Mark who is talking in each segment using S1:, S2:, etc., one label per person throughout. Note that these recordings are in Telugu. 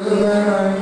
S1: నా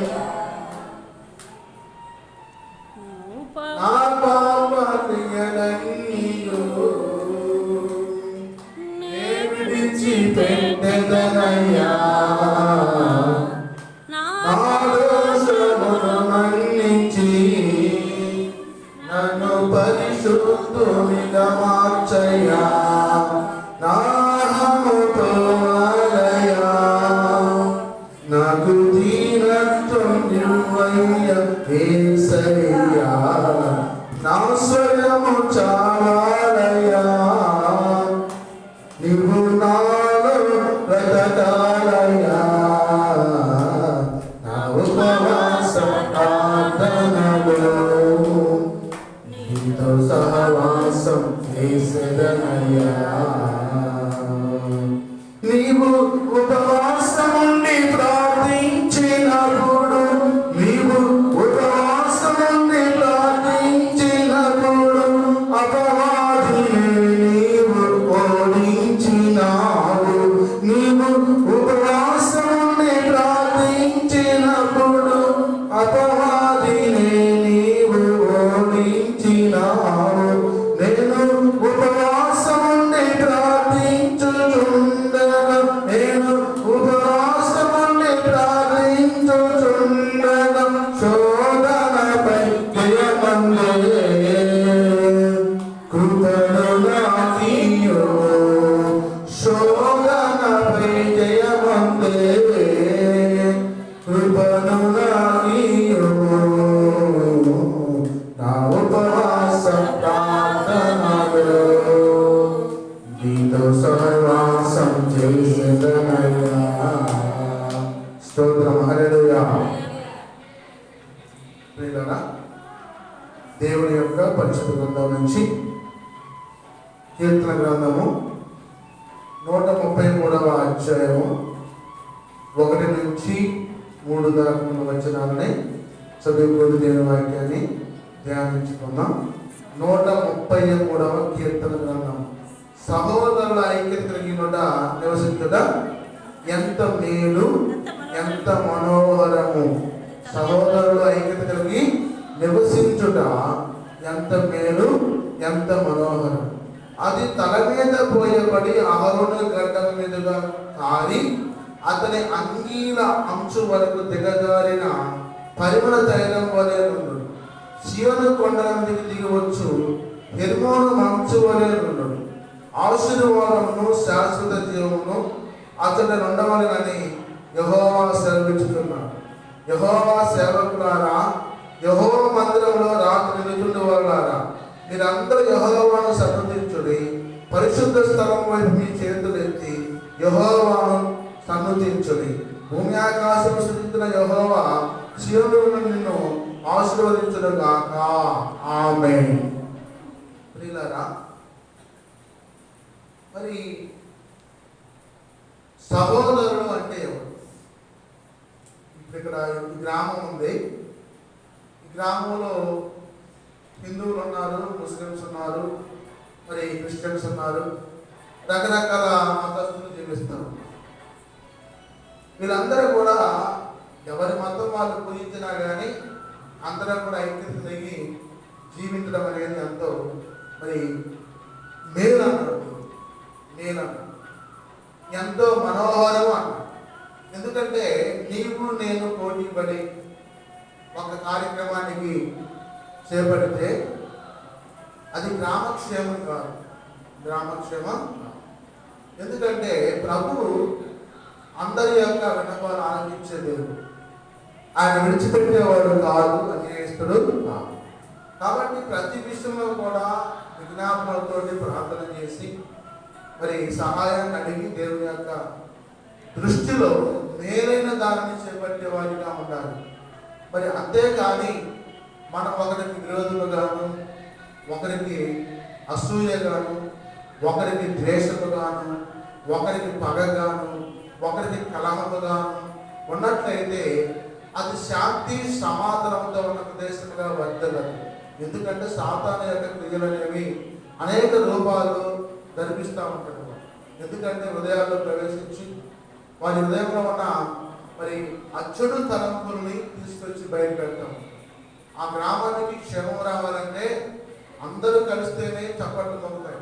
S1: ఒకటి నుంచి మూడు దాకా ఉన్న వచనాలని చదువుకుని దేవుని వాక్యాన్ని ధ్యానించుకుందాం. నూట ముప్పై మూడవ కీర్తన గ్రంథం. సహోదరుల ఐక్యత కలిగినట నివసించుట ఎంత మేలు ఎంత మనోహరము. సహోదరుల ఐక్యత కలిగి నివసించుట ఎంత మేలు ఎంత మనోహరం. అది తల మీద పోయబడి అహరోను గడ్డల మీదుగా కారి అతని అంగీల అంచు వరకు దిగజారిన పరిమళ తైలం వలె నుండు సియోను కొండల మీదకి దిగవచ్చు హెర్మోను మంచు వలె నుండు ఆశీర్వాదమును శాశ్వత జీవమును అతడు ఉండవలనని యహోవా సెలవించుతున్నాడు యహోవా సేవకులారా యహో మందిరంలో రాత్రి నిధులు వాళ్ళారా మీరందరూ యహోవాను సన్నతించుడి పరిశుద్ధ స్థలం వైపు మీ చేతులు ఎత్తి యహోవాను సన్నతించుడి భూమి ఆకాశం సృష్టించిన యహోవా శివుడు నిన్ను ఆశీర్వదించడం కాక ఆమె ప్రియులరా మరి సహోదరుడు అంటే ఎవరు? ఇప్పుడు ఇక్కడ ఈ గ్రామం ఉంది. ఈ గ్రామంలో హిందువులు ఉన్నారు ముస్లిమ్స్ ఉన్నారు మరి క్రిస్టియన్స్ ఉన్నారు. రకరకాల మతస్థులు జీవిస్తారు వీళ్ళందరూ కూడా ఎవరి మతం వాళ్ళు పూజించినా కానీ అందరూ కూడా ఐక్యత తగ్గి జీవించడం అనేది ఎంతో మరి మేలు అన్నాడు మేలు ఎంతో మనోహరం అన్నాడు ఎందుకంటే నీవు నేను పోటీ పడి ఒక కార్యక్రమానికి చేపడితే అది గ్రామక్షేమం కాదు. గ్రామక్షేమం ఎందుకంటే ప్రభువు అందరి యొక్క విన్నపాలు ఆనందించే దేవుడు. ఆయన విడిచిపెట్టేవాడు కాదు అన్యాయస్తుడు కాదు కాబట్టి ప్రతి విషయంలో కూడా విజ్ఞాపనలతో ప్రార్థన చేసి మరి సహాయాన్ని అడిగి దేవుని యొక్క దృష్టిలో మేలైన దానిని చేపట్టే వారిగా ఉండాలి. మరి అంతేకాని మనం ఒకరికి విరోధులుగాను ఒకరికి అసూయగాను ఒకరికి ద్వేషముగాను ఒకరికి పగగాను ఒకరికి కలహముగాను ఉన్నట్లయితే అది శాంతి సమాధానంతో ఉన్న ప్రదేశంగా వర్దలదు ఎందుకంటే సాతాను యొక్క క్రియలు అనేవి అనేక రూపాలు ధరిపిస్తూ ఉంటాడు. ఎందుకంటే హృదయాల్లో ప్రవేశించి వారి హృదయంలో ఉన్న మరి ఆ తలంపుల్ని తీసుకొచ్చి బయట పెడతాం ఆ గ్రామానికి క్షేమం రావాలంటే అందరూ కలిస్తేనే చప్పట్లు పొందుతాయి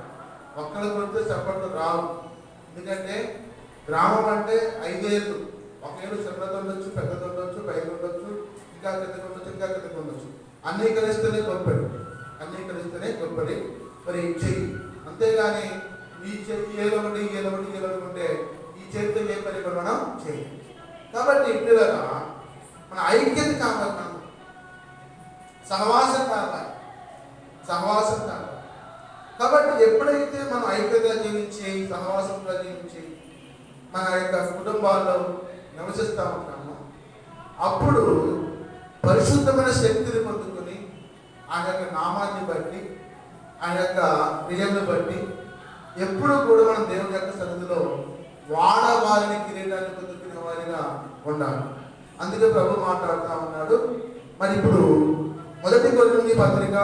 S1: ఒక్కరు కొడితే చప్పట్లు రావు. ఎందుకంటే గ్రామం అంటే ఐదేళ్ళు ఒక ఏళ్ళు చిన్నది ఉండొచ్చు పెద్దది ఉండొచ్చు పైకి ఉండొచ్చు ఇంకా కిందకి ఉండొచ్చు ఇంకా కిందకి ఉండొచ్చు. అన్నీ కలిస్తేనే గొప్పడి అన్నీ కలిస్తేనే గొప్పడి మరి చెయ్యి. అంతేగాని ఈ చెయ్యి ఏదో ఒకటి ఏదో ఒకటి ఏదో ఒకటి ఉంటే ఈ చేతితో ఏ పని కూడా మనం? చేయాలి కాబట్టి పిల్లల మన ఐక్యత కావాలి మనం సహవాసం కావాలి సహవాసం కావాలి కాబట్టి ఎప్పుడైతే మనం ఐక్యత జీవించి సహవాసంగా జీవించి మన యొక్క కుటుంబాల్లో నివసిస్తూ ఉన్నాము. అప్పుడు పరిశుద్ధమైన శక్తిని పొందుకొని ఆయన యొక్క నామాన్ని బట్టి ఆయన యొక్క క్రియలను బట్టి ఎప్పుడు కూడా మనం దేవుని యొక్క సన్నిధిలో వాడవారిని కిరీటాన్ని పొందుకునే వారిగా ఉండాలి. అందుకే ప్రభు మాట్లాడుతూ ఉన్నాడు. మరి ఇప్పుడు మొదటి కొన్ని పత్రిక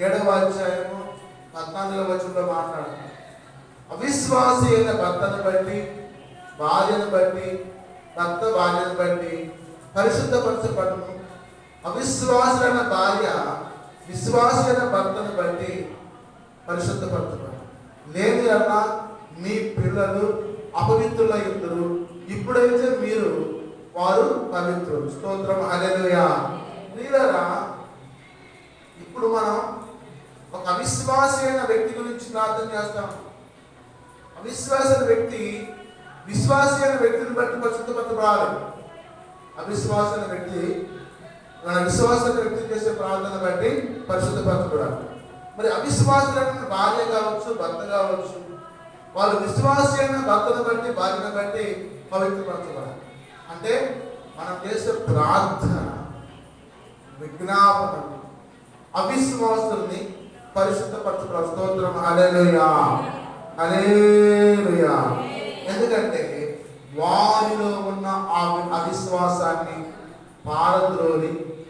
S1: ఏడవ అధ్యాయము పద్నాలుగవ వచనంలో మాట్లాడుతున్నాడు అవిశ్వాసి అయిన భర్తను బట్టి భార్యను బట్టి భర్త భార్యను బట్టి పరిశుద్ధపరచబడును. అవిశ్వాసులైన భార్య విశ్వాసులైన భర్తను బట్టి పరిశుద్ధపరచబడు లేదు అన్న మీ పిల్లలు అపవిత్రుల ఇద్దరు ఇప్పుడైతే మీరు వారు పవిత్రులు. స్తోత్రం అలెలుయా ప్రియులారా ఇప్పుడు మనం ఒక అవిశ్వాసమైన వ్యక్తి గురించి ప్రార్థన చేస్తాం. అవిశ్వాస వ్యక్తి విశ్వాసి అనే వ్యక్తిని బట్టి పరిశుద్ధపరచబడాలి అవిశ్వాస అనే వ్యక్తి మన విశ్వాస వ్యక్తి చేసే ప్రార్థన బట్టి పరిశుద్ధపరచబడాలి. మరి అవిశ్వాసులైన భార్య కావచ్చు భర్త కావచ్చు వాళ్ళు విశ్వాసి అయిన భర్తను బట్టి భార్యను బట్టి పవిత్రపరచబడాలి. అంటే మనం చేసే ప్రార్థన విజ్ఞాపన అవిశ్వాసుల్ని పరిశుద్ధపరచబడాలి. స్తోత్రం. హల్లెలూయా. హల్లెలూయా. ఎందుకంటే వారిలో ఉన్న ఆ అవిశ్వాసాన్ని పారద్రోలి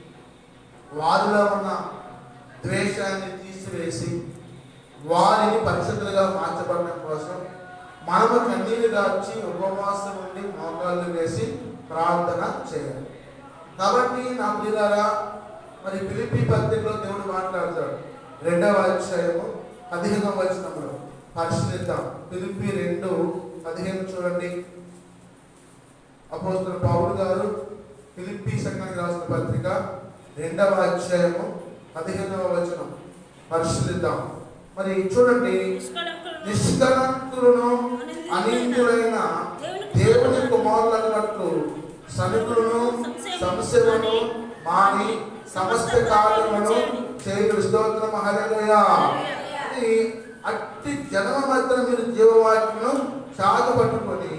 S1: వారిలో ఉన్న ద్వేషాన్ని తీసివేసి వారిని పరిశుద్ధులుగా మార్చబడడం కోసం మనము కన్నీరు దాచి ఉపవాసం ఉండి మోకాళ్ళు వేసి ప్రార్థన చేయాలి. కాబట్టి నా పిల్లరా మరి పిలిపి పత్రికలో దేవుడు మాట్లాడతాడు. రెండవ అధ్యాయము పదిహేనవ వచనంలో పరిశీలిద్దాం. పిలిపి రెండు పదిహేను చూడండి. అపోస్తుల పౌలు గారు ఫిలిప్పీ సంఘానికి రాసిన పత్రిక రెండవ అధ్యాయము పదిహేనవ వచనం. పరిశీలిద్దాం. మరి చూడండి నిష్కలంకులను అనిందులైన దేవుని కుమారులన్నట్టు సనుకులను సంశయమును మాని సమస్త కార్యములను చేయుడు స్తోత్ర. హల్లెలూయా. అట్టి జనమ మధ్య మీరు జీవవాక్యను చాకు పట్టుకొని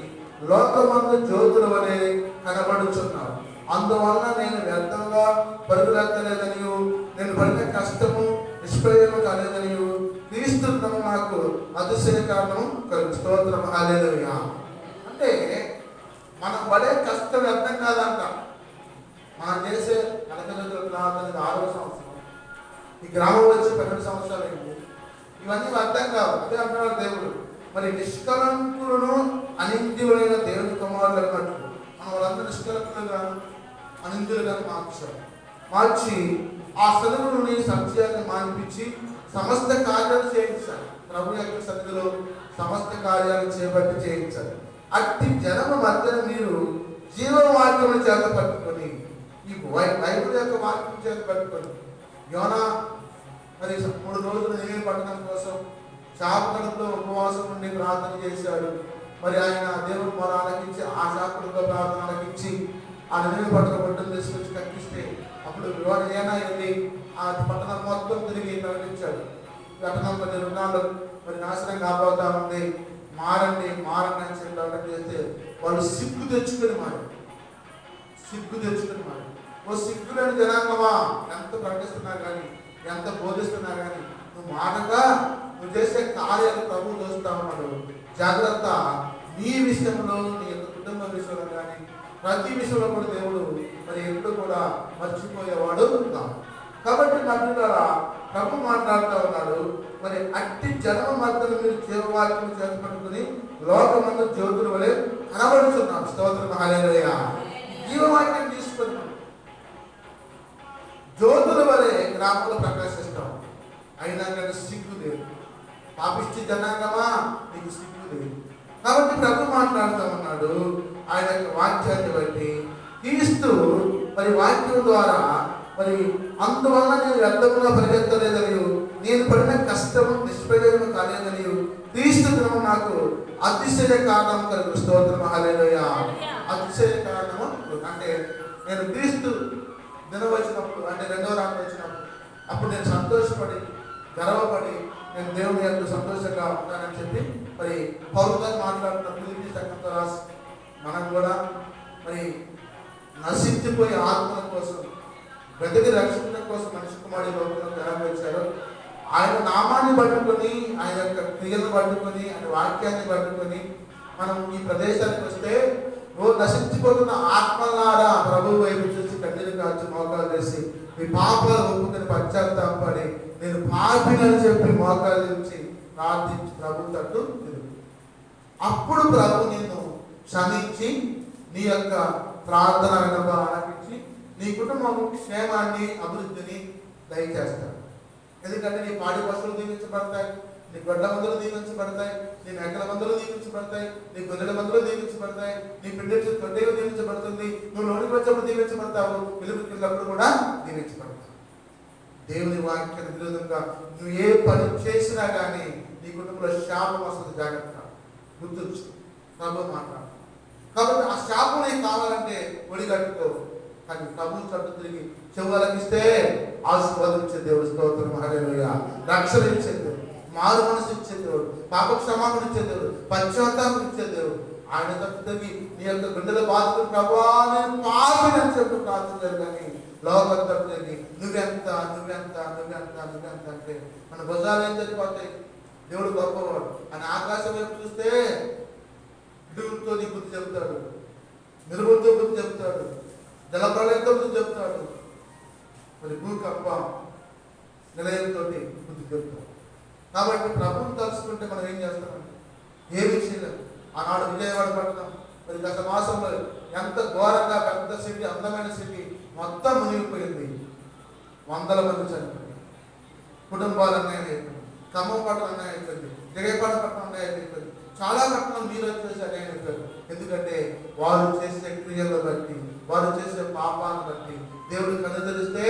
S1: లోకమందు జ్యోతులు వలె కనబడుచున్నావు. అందువలన నేను వ్యర్థంగా పరుగులెత్తలేదని నేను పడిన కష్టము నిష్ప్రయోజనం కాలేదని తీస్తున్నాము నాకు అతిశయ కారణం కలుగు స్తోత్రం హాలేలుయా అంటే మనం పడే కష్టం వ్యర్థం కాదంట. మనం చేసే కనకజతుల ప్రార్థన ఆరో సంవత్సరం. ఈ గ్రామం వచ్చి పన్నెండు సంవత్సరాలు అయింది. ఇవన్నీ అర్థం కావు. అదే అంటున్నాడు దేవుడు. మరి నిష్కలంకులను అనింద్యులైన దేవుని కుమారులు అన్నట్టు మనం వాళ్ళందరూ నిష్కలంకులుగా అనింద్యులుగా మార్చారు మార్చి ఆ సదువుని సత్యాన్ని మానిపించి సమస్త కార్యాలు చేయించాలి. ప్రభు యొక్క సన్నిధిలో సమస్త కార్యాలు చేపట్టి చేయించాలి. అట్టి జనమ మధ్యన మీరు జీవవాక్యములు చేత పట్టుకొని ఈ బైబుల్ యొక్క వాక్యం చేత పట్టుకొని యోనా మరి మూడు రోజులు నేనే పట్టణం కోసం శాపకడంతో ఉపవాసం నుండి ప్రార్థన చేశాడు. మరి ఆయన దేవుడు మొర ఆలకించి ఆ శాపకుడితో ప్రార్థన ఆలకించి ఆ నిలవి పట్టణ బట్టలు తీసుకొచ్చి కక్కిస్తే అప్పుడు వాడు వెళ్ళి ఆ పట్టణం మొత్తం తిరిగి ప్రకటించాడు పట్టణం కొన్ని రుణాలు మరి నాశనం కాబోతా ఉంది. మారండి మారండి అని చెప్పి ప్రకటన చేస్తే వాళ్ళు సిగ్గు తెచ్చుకొని మారారు సిగ్గు తెచ్చుకుని మాట ఓ సిగ్గులేని జనాంగమా? ఎంత ప్రకటిస్తున్నా కానీ ఎంత బోధిస్తున్నా కానీ నువ్వు మాటగా నువ్వు చేసే కార్యాలు ప్రభు చూస్తా ఉన్నాడు. జాగ్రత్త. నీ విషయంలో నీ యొక్క కుటుంబ విషయంలో కానీ ప్రతి విషయంలో కూడా దేవుడు మరి ఎప్పుడు కూడా మర్చిపోయేవాడు ఉంటాం కాబట్టి మధ్యలో ప్రభు మాట్లాడుతూ ఉన్నాడు మరి అట్టి జన్మ మద్దతు మీరు జీవవాక్యం చేపట్టుకుని లోకమందు జ్యోతుల వలె కనబడుతున్నాం స్తోత్రం. హాలేలుయా జీవవాక్యం తీసుకున్నాం జ్యోతుల వలె గ్రామంలో ప్రకాశిస్తాం. అయినా కానీ సిగ్గు లేదు. పాపిష్టి జనాంగమా? నీకు సిగ్గు లేదు. కాబట్టి ప్రభు మాట్లాడుతామన్నాడు. ఆయన యొక్క వాక్యాన్ని బట్టి క్రీస్తు మరి వాక్యం ద్వారా మరి అందువల్ల నేను వ్యర్థముగా పరిగెత్తలేదని నేను పడిన కష్టము నిష్ప్రయోజనం కాలేదని క్రీస్తు దినము నాకు అతిశయ కారణం కలుగు స్తోత్రం హల్లెలూయ. అతిశయ కారణము అంటే నేను క్రీస్తు దినం వచ్చినప్పుడు అంటే రెండవ రాత్రి వచ్చినప్పుడు అప్పుడు నేను సంతోషపడి గర్వపడి నేను దేవుని యొక్క సంతోషంగా ఉంటానని చెప్పి మరి పౌరు మాట్లాడుతున్న పిలిపి సంఘంతో రాసి మనం కూడా మరి నశించిపోయే ఆత్మల కోసం బ్రతికి రక్షణ కోసం మనిషి కుమారి లోకంలో జనాలు వచ్చారు ఆయన నామాన్ని పట్టుకొని ఆయన యొక్క క్రియలను పట్టుకొని ఆయన వాక్యాన్ని పట్టుకొని మనం ఈ ప్రదేశానికి వస్తే ఓ నశించిపోతున్న ఆత్మలారా ప్రభు వైపు చూసి కన్నీరు కాల్చి మోకాలు వేసి మీ పాపాలు ఒప్పుకొని పశ్చాత్తాపడి నేను పాపినని చెప్పి మోకాలు నుంచి ప్రార్థించి ప్రభు తట్టు తిరుగు. అప్పుడు ప్రభు నిన్ను క్షమించి నీ యొక్క ప్రార్థన వినప ఆలకించి నీ కుటుంబం క్షేమాన్ని అభివృద్ధిని దయచేస్తాడు. ఎందుకంటే నీ పాడి పశువులు దీవించబడతాయి నీ గొడ్ల మందులు దీవించబడతాయి నీ మేకల మందులు దీవించబడతాయి నీ గొర్రెల మందులు దీవించబడతాయి నీ పిండి తొట్టేలు దీవించబడుతుంది నువ్వు లోనికి వచ్చినప్పుడు దీవించబడతావు వెలుగుకి కూడా దీవించబడతావు దేవుని వాక్యానికి విరోధంగా నువ్వు ఏ పని చేసినా కానీ నీ కుటుంబంలో శాపం వస్తుంది జాగ్రత్త గుర్తుంచు ప్రభు మాట్లాడు. కాబట్టి ఆ శాపం నీకు కావాలంటే ఒడిగట్టుకో కానీ ప్రభు చట్టు తిరిగి చెవులకిస్తే ఆశీర్వాదించే దేవుడు స్తోత్రం. హల్లెలూయా. రక్షణ ఇచ్చే దేవుడు. మారు మనసు ఇచ్చే దేవుడు. పాప క్షమాపణ ఇచ్చే దేవుడు. పశ్చాత్తాపం ఇచ్చే దేవుడు. ఆయన తట్టు తిరిగి నీ యొక్క గుండెల బాధకు ప్రభా నేను పాపినని చెప్పి ప్రార్థించారు కానీ లోకం తిరిగి నువ్వెంత నువ్వెంత నువ్వెంత నువ్వెంత అంటే మన భుజాలు ఏం జరిగిపోతాయి? దేవుడు గొప్పవాడు. అని ఆకాశం వైపు చూస్తే ఇడుగుతో నీ బుద్ధి చెప్తాడు మెరుగులతో బుద్ధి చెప్తాడు జలప్రలయంతో బుద్ధి చెప్తాడు మరి భూకంప నిలయంతో బుద్ధి చెప్తాడు కాబట్టి ప్రభుత్వం తలుచుకుంటే మనం ఏం చేస్తామంటే ఏమి చేయలేం. ఆనాడు విజయవాడ పట్టణం. మరి గత మాసంలో ఎంత ఘోరంగా పెద్ద సిటీ అందమైన సిటీ మొత్తం మునిగిపోయింది. వందల మంది చనిపోయింది కుటుంబాలు అన్యాయం అయిపోయింది ఖమ్మం పట్టణం అన్యాయం అయిపోయింది జగేపాడ పట్టణం అన్యాయం అయిపోయింది చాలా పట్టణం మీరు వచ్చేసి అన్యాయం అయిపోయారు ఎందుకంటే వారు చేసే క్రియలను బట్టి వారు చేసే పాపాలను బట్టి దేవుడు కన్ను తెలిస్తే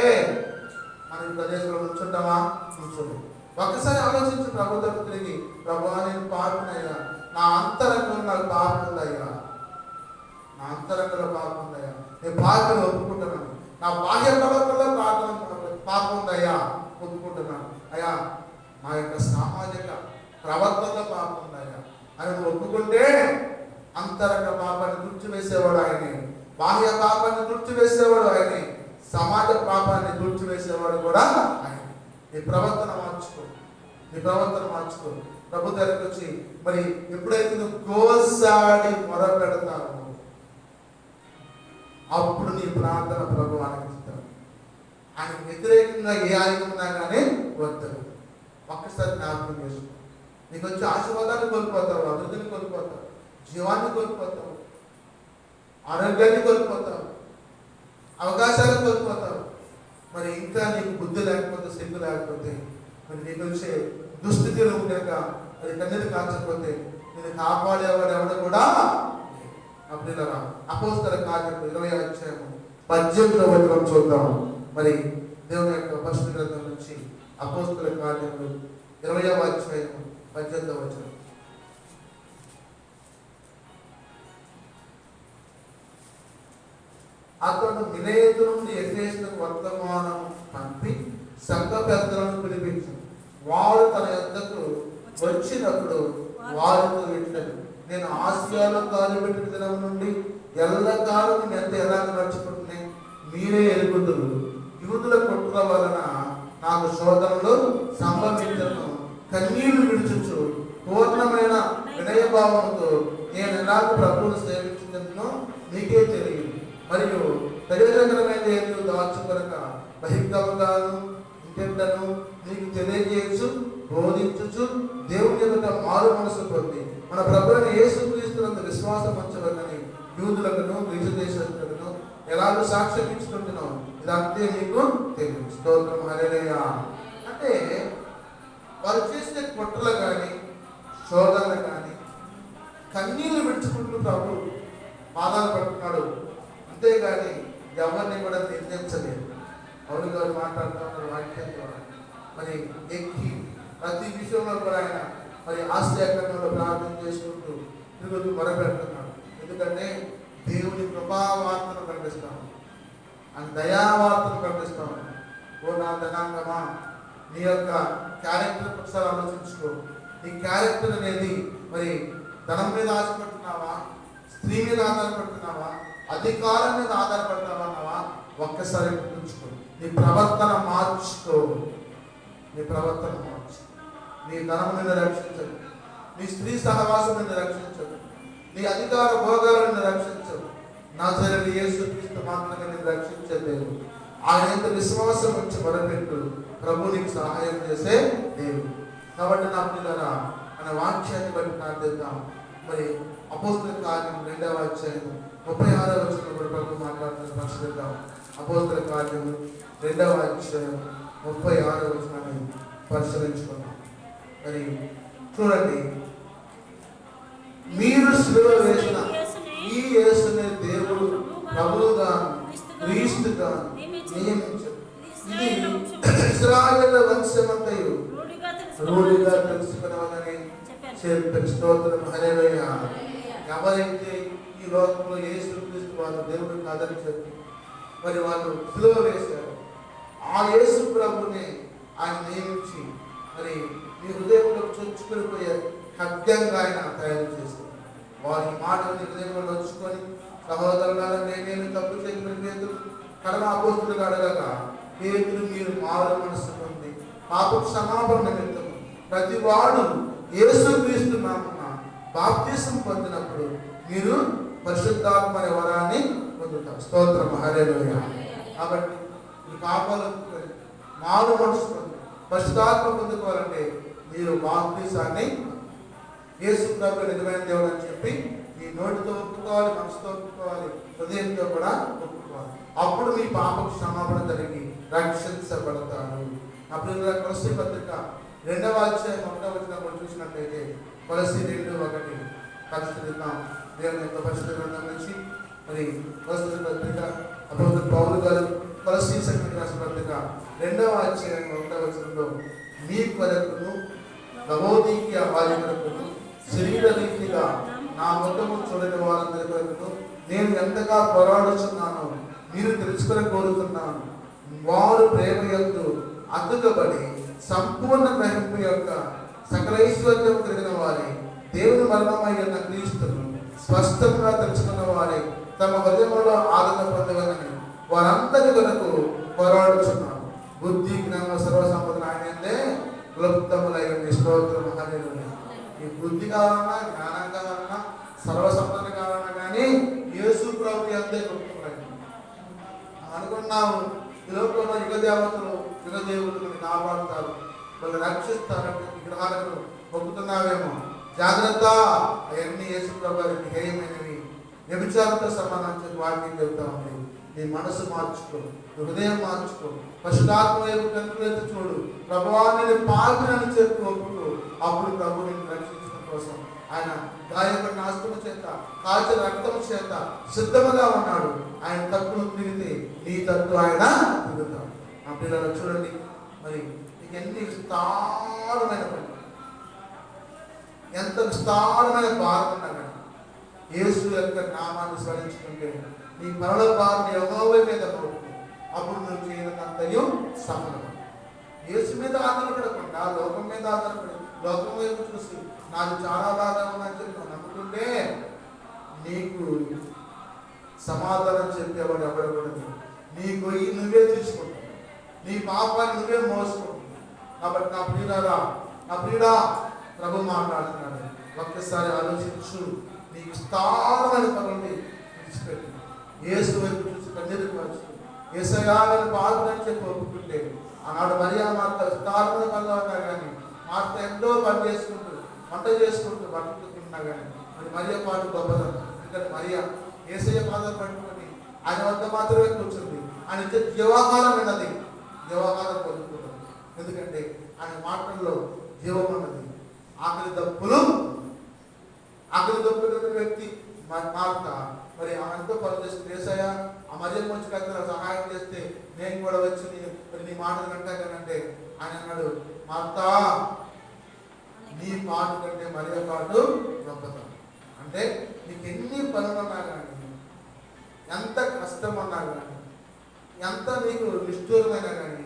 S1: మన ప్రదేశంలో నుంచుంటామా నుంచుంటాం ఒక్కసారి ఆలోచించి ప్రభుత్వం తిరిగి ప్రభా నేను పాపనయ్యా. నా అంతరంగంలో నాకు పాపం ఉందయ్యా. నా అంతరంగంలో పాపం ఉందయ్యా. నేను పాపను ఒప్పుకుంటాను నా బాహ్య ప్రవర్తనలో ప్రార్థన పాపం అయ్యా ఒప్పుకుంటున్నాను అయ్యా మా యొక్క సామాజిక ప్రవర్తనలో పాపం ఉందయ్యా అని ఒప్పుకుంటే అంతరంగ పాపాన్ని తుడిచివేసేవాడు ఆయనే. బాహ్య పాపాన్ని తుడిచివేసేవాడు ఆయనే. సమాజ పాపాన్ని తుడిచివేసేవాడు కూడా ఆయన. నీ ప్రవర్తన మార్చుకో. నీ ప్రవర్తన మార్చుకో. ప్రభు దగ్గరికి వచ్చి మరి ఎప్పుడైతే నువ్వు గోసాడి మొర పెడతావు అప్పుడు నీ ప్రార్థన ప్రభు ఆనందిస్తాడు ఆయన వ్యతిరేకంగా ఏ ఆయుధం ఉన్నా కానీ వద్దరు. ఒక్కసారి జ్ఞాపకం చేసుకో. నీకు వచ్చి ఆశీర్వాదాన్ని కోల్పోతావు అభివృద్ధిని కోల్పోతావు జీవాన్ని కోల్పోతావు ఆరోగ్యాన్ని కోల్పోతావు అవకాశాలు కోల్పోతావు. మరి ఇంకా నీకు బుద్ధి లేకపోతే సిగ్గు లేకపోతే మరి నీకు వచ్చే దుస్థితిలో ఉండక మరి కన్నీరు కాల్చకపోతే నేను కాపాడేవాడు ఎవడు కూడా అప్పుడు అపోస్తల కార్యము ఇరవై అధ్యాయము పద్దెనిమిదవ వచనం చూద్దాం మరి దేవుని యొక్క పరిశుద్ధ గ్రంథం నుంచి అపోస్తల కార్యములు ఇరవయవ అధ్యాయము పద్దెనిమిదవ వచనం. అతను మిలేతు నుండి ఎఫేసులకు వర్తమానం పంపి సంఘ పెద్దలను పిలిపించు. వారు తన యొద్దకు వచ్చినప్పుడు వారితో వింటారు నేను ఆసియాలో కాలు పెట్టిన దినం నుండి ఎల్లకాలం నేను ఎంత ఎలాగ నడుచుకుంటున్నాయి మీరే ఎరుగుదురు యూదుల కుట్ర వలన నాకు శోధనలు సంభవించను. కన్నీళ్ళు విడుచుచు పూర్ణమైన వినయభావంతో నేను ఎలాగ ప్రభువును సేవించుకుంటున్నో మీకే తెలియదు. మరియు ప్రయోజనకరమైన ఏదో దాచుకొనక బహిర్గమంగాను ఇంటెంటను మీకు తెలియజేయచ్చు బోధించుచు దేవుని యొక్క మారు మనసు పొంది మన ప్రభుత్వం యేసు క్రీస్తునందు విశ్వాసం ఉంచవలని యూదులకును గ్రీసు దేశస్తులను ఎలాగో సాక్ష్యం ఇది ఇదంతే నీకు తెలియదు. స్తోత్రం. హరేనయ్య అంటే వారు చేసే కుట్రలు కానీ శోధనలు కానీ కన్నీళ్ళు విడుచుకుంటూ ప్రభు బాధలు పడుతున్నాడు అంతేగాని ఎవరిని కూడా నిర్ణయించలేదు పౌరు గారు మాట్లాడుతున్నారు వాక్యం ద్వారా. మరి ఎక్కి ప్రతి విషయంలో కూడా ఆయన మరి ఆశ్చర్యకరంలో ప్రార్థన చేసుకుంటూ తిరుగుతూ మొరపెడుతున్నాడు. ఎందుకంటే దేవుని కృపావార్తను కనిపిస్తాను ఆయన దయావార్తను కనిపిస్తాను ఓ నా ధనాంగమా నీ యొక్క క్యారెక్టర్ ఒకసారి ఆలోచించుకో. నీ క్యారెక్టర్ అనేది మరి ధనం మీద ఆశపడుతున్నావా స్త్రీ మీద ఆధారపడుతున్నావా అధికారం మీద ఆధారపడుతున్నావా అన్నావా? ఒక్కసారి గుర్తుంచుకో. నీ ప్రవర్తన మార్చుకో. నీ ప్రవర్తన మార్చు నీ ధనం మీద రక్షించదు. నీ స్త్రీ సహవాసం మీద రక్షించదు. నీ అధికార భోగాల మీద రక్షించదు. నా చర్యలు ఏ సృష్టిస్తూ మాత్రమే నేను రక్షించలేదు ఆయన ఎంత విశ్వాసం వచ్చి మొదలుపెట్టు ప్రభు నీకు సహాయం చేసే దేవుడు. కాబట్టి నా పిల్లరా మన వాక్యాన్ని బట్టి ప్రార్థిద్దాం. మరి అపోస్తుల కార్యం రెండవ అధ్యాయం ముప్పై ఆరో వచ్చిన కూడా ప్రభు మాట్లాడుతున్న పరిశీలిద్దాం అపోస్తుల కార్యం రెండవ అధ్యాయం ముప్పై ఆరో వచ్చిన పరిశీలించుకున్నాం మరి చూడండి. మీరు శిలువ వేసిన ఈ యేసుని దేవుడు ప్రభువుగా క్రీస్తుగా నియమించారు ఇది ఇస్రాయేల్ వంశమంతయు. రూఢిగా తెలుసుకున్నామని చెప్పిన స్తోత్రం. హరేవయ్య ఎవరైతే ఈ లోకంలో యేసు క్రీస్తు వారు దేవుడు కాదని చెప్పి మరి వాళ్ళు సిలువ వేశారు. ఆ యేసు ప్రభుని ఆయన నియమించి మరి మీ హృదయంలో చొచ్చుకొని పోయే ఖడ్గంగా ఆయన తయారు చేశారు. వారి మాటని హృదయంలో నొచ్చుకొని సహోదరులారా నేనేమి తప్పు చేయమని లేదు కడమ అపోస్తులుగా అడగగా పేదలు మీరు మారు మనసు పొంది పాప క్షమాపణ నిమిత్తం ప్రతి వాడు యేసు క్రీస్తు బాప్తీసం పొందినప్పుడు మీరు పరిశుద్ధాత్మ వరాన్ని పొందుతారు. స్తోత్రం. హరేలోయ కాబట్టి ఈ పాపాలు మారు మనసు పొంది పరిశుద్ధాత్మ పొందుకోవాలంటే మీరు బాప్తీసాన్ని యేసు ప్రభు నిజమైన దేవుడు అని చెప్పి మీ నోటితో ఒప్పుకోవాలి మనసుతో ఒప్పుకోవాలి హృదయంతో కూడా ఒప్పుకోవాలి. అప్పుడు మీ పాపకు క్షమాపణ జరిగి రక్షించబడతారు. అప్పుడు కొలసి పత్రిక రెండవ అధ్యాయం ఒకటో వచ్చిన కూడా చూసినట్లయితే కొలసి రెండు ఒకటి. పరిశీలిద్దాం దేవుని యొక్క పరిస్థితి గ్రంథం నుంచి మరి కొలసి పత్రిక అప్పుడు పౌరు గారు కొలసి సంఖ్య రాసిన పత్రిక రెండవ అధ్యాయం ఒకటో వచనంలో మీ కొరకును నవోదీకి వారి కొరకును శరీర రీతిగా నా ముఖము చూడని వారందరి కొరకును నేను ఎంతగా పోరాడుచున్నానో మీరు తెలుసుకుని కోరుతున్నాను. వారు ప్రేమ ఎందు అతుకబడి సంపూర్ణ గ్రహింపు యొక్క సకల ఐశ్వర్యం కలిగిన వారి. దేవుని మరణమయ్యున్న క్రీస్తును స్పష్టంగా తెలుసుకున్న వారి. తమ హృదయంలో ఆదరణ పొందగలని వారందరి కొరకు పోరాడుచున్నాను. బుద్ధి జ్ఞాన సర్వసంపదన ఆయనందే క్లుప్తములైన స్తోత్రం హల్లెలూయా ఈ బుద్ధి కావాలన్నా జ్ఞానం కావాలన్నా సర్వసంపద కావాలన్నా కానీ యేసు ప్రభు అంతే క్లుప్తములైన అనుకున్నాము ఈ లోకంలో యుగ దేవతలు యుగ దేవులు కాపాడుతారు. వాళ్ళు రక్షిస్తారు విగ్రహాలను మొక్కుతున్నావేమో. జాగ్రత్త అవన్నీ యేసు ప్రభు హేయమైనవి వ్యభిచారంతో సమానం వాటిని చెబుతా ఉంది. నీ మనసు మార్చుకో హృదయం మార్చుకో పశుధాత్మ వైపు కనుకలైతే చూడు. ప్రభువాన్ని పాపినని చెప్పి ఒప్పుకో. అప్పుడు ప్రభు నేను రక్షించడం కోసం ఆయన గాయక నాస్తుల చేత కాల్చిన రక్తం చేత సిద్ధముగా ఉన్నాడు. ఆయన తప్పును తిరిగితే నీ తప్పు ఆయన తిరుగుతాడు. ఆ పిల్లలు చూడండి. మరి నీకు ఎన్ని విస్తారమైన పని ఎంత విస్తారమైన బాధ ఉన్నా కానీ యేసు యొక్క నామాన్ని స్మరించుకుంటే నీ మరణ భారం యహోవ మీద పడుతుంది అప్పుడు నువ్వు చేయనంతయు సఫలం యేసు మీద ఆధారపడకుండా లోకం మీద ఆధారపడి లోకం వైపు చూసి నాకు చాలా బాధ ఉందని చెప్పి నమ్ముతుంటే నీకు సమాధానం చెప్పేవాడు ఎవడకూడదు నీ గొయ్యి నువ్వే తీసుకుంటావు నీ పాపాన్ని నువ్వే మోసుకుంటావు కాబట్టి నా ప్రియులారా నా ప్రియుడా ప్రభు మాట్లాడుతున్నాడు. ఒక్కసారి ఆలోచించు. నీకు విస్తారమైన పనుల్ని విడిచిపెట్టు. ఏసు వైపు చూసి కన్నీరు కాచు ఏసయాలను పాల్గొని చెప్పి ఒప్పుకుంటే ఆనాడు మరియా మార్త విస్తారమైన పనులు ఉన్నా కానీ మార్త ఎంతో పని చేసుకుంటూ వంట చేసుకుంటూ బతుకుతున్నా కానీ మరి మరియా పాటు గొప్పదనం. ఎందుకంటే మరియా ఏసయ్య పాదం పట్టుకొని ఆయన వద్ద మాత్రమే కూర్చుంది. ఆయన ఇచ్చే జీవాహారం జీవాకాలం జీవాహారం ఎందుకంటే ఆయన మాటల్లో జీవం ఉన్నది. ఆకలి దప్పులు ఆకలి దప్పులు వ్యక్తి మార్త మరి ఆమెతో పరిచేసిన వేసాయా ఆ మర్యం మంచి కథ సహాయం చేస్తే నేను కూడా వచ్చి నీ మరి నీ మాటలు వింటానంటే ఆయన అన్నాడు మాతా నీ పాట కంటే మరే పాటు గొప్పతనం. అంటే నీకు ఎన్ని పనులు ఉన్నా కానీ ఎంత కష్టం ఉన్నా కానీ ఎంత నీకు నిష్ఠూరమైనా కానీ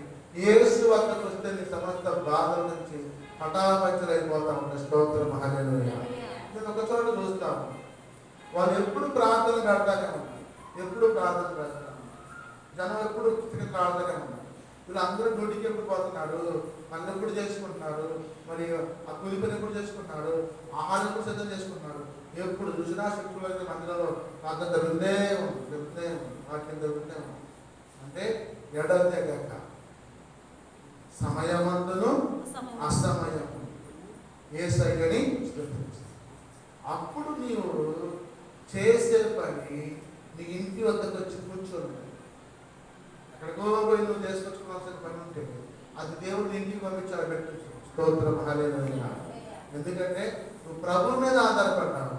S1: ఏసు వద్దకు వస్తే నీ సమస్త బాధల నుంచి పటాపంచలైపోతా. అయిపోతా ఉంటాయి స్తోత్రం మహాదేవుయ ఒక చోట చూస్తాను. వాళ్ళు ఎప్పుడు ప్రార్థన పెడతానే ఉన్నారు. ఎప్పుడు ప్రార్థన పెడతాను జనం ఎప్పుడు ప్రార్థనే ఉన్నారు. వీళ్ళు అందరూ డ్యూటీకి ఎప్పుడు పోతున్నారు? మళ్ళీ ఎప్పుడు చేసుకుంటున్నారు? మరి ఆ కులిపని ఎప్పుడు చేసుకుంటున్నారు? ఆహారం ఎప్పుడు సిద్ధం చేసుకుంటున్నారు? ఎప్పుడు చూసినా శుక్రవారం మందిరంలో ప్రార్థన జరుగుతూనే ఉంది జరుగుతూనే ఉంది వాక్యం జరుగుతూనే ఉంది అంటే ఎడతే గక్క సమయమందును అసమయము. ఏ సైగని అప్పుడు నీవు చేసే పని నీ ఇంటి వద్దకు వచ్చి కూర్చోండి ఎక్కడికో పోయి నువ్వు చేసుకొచ్చుకోవాల్సిన పని ఉంటే అది దేవుడు ఇంటికి పంపించాలి పెట్టచ్చు స్తోత్ర హల్లెలూయా. ఎందుకంటే నువ్వు ప్రభు మీద ఆధారపడ్డావు.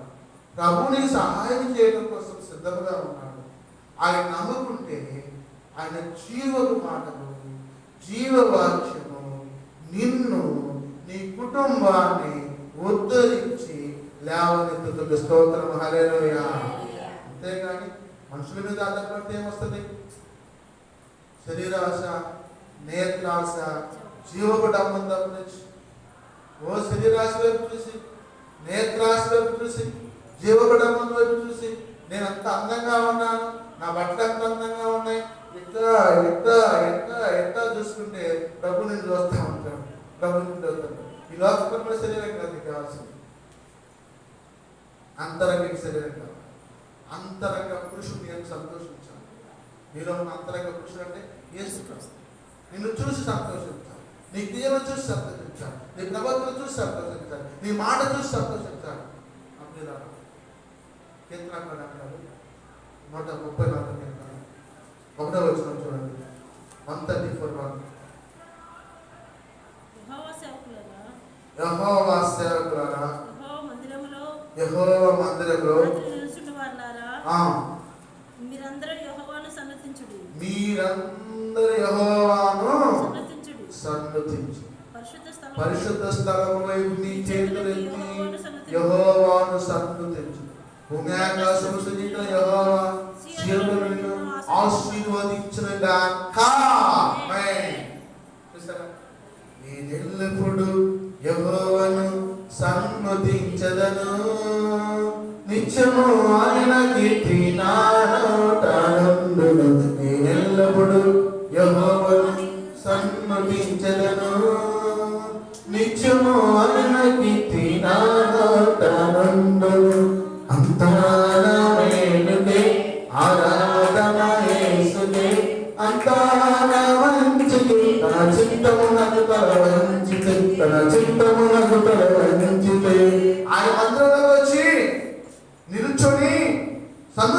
S1: ప్రభుని సహాయం చేయడం కోసం సిద్ధంగా ఉన్నాడు ఆయన నమ్ముకుంటే ఆయన జీవపు మాటలు జీవవాక్యము నిన్ను నీ కుటుంబాన్ని ఉద్ధరించి లేవనెత్తుతుంది. స్తోత్రం హల్లెలూయా. అంతేగాని మనుషుల మీద ఆధారపడితే ఏమొస్తుంది? శరీరాశ నేత్రాశ జీవకు డమ్మం తప్పించి ఓ శరీరాశ వైపు చూసి నేత్రాశ వైపు చూసి జీవకు డమ్మం వైపు చూసి నేను అంత అందంగా ఉన్నాను నా బట్టలు అంత అందంగా ఉన్నాయి. ఇట్లా ఇట్లా ఇట్లా ఇట్లా చూసుకుంటే ప్రభు నేను చూస్తా ఉంటాను ప్రభు నేను చూస్తాను ఈ లోకంలో శరీరం కాదు కావాల్సింది. అంతరంగిక శరీరం కావాలి అంతరంగ పురుషుడు నేను సంతోషించాను. నీలో ఉన్న అంతరంగ పురుషుడు అంటే యేసు క్రీస్తు. నిన్ను చూసి సంతోషించాలి నీ క్రియను చూసి సంతోషించాలి నీ ప్రవర్తన చూసి సంతోషించాలి నీ మాట చూసి సంతోషించాలి అప్పుడు కీర్తన అంటారు. నూట ముప్పై నాలుగు కీర్తన ఒకటో వచ్చిన చూడండి. One thirty four one.
S2: యెహోవా సేవకులారా,
S1: యహోవా మందిరంలో. ఆ,
S2: మీరందరూ యెహోవాను సన్నతించుడి.
S1: మీరందరూ యహోవాను
S2: సన్నతించుడి.
S1: సన్నతించు
S2: పరిశుద్ధ స్థలం
S1: పరిశుద్ధ స్థలము వైపు నీ చేతులెత్తి యహోవాను సన్నుతించు భూమి ఆకాశము యహోవా జీవులను ఆశీర్వదించిన నేను ఎల్లప్పుడు యహోవను సన్నుతించదను. నిత్యము ఆయన కీర్తి నా నోట యహోవను సన్మతించదను నిత్యము ఆయన కీర్తి నా నోట నుండును. ఆరాధన యేసుకే అంతా నా తన చిత్తమునకు తల వంచితే తన చింతమునకు తల వంచితే ఆయన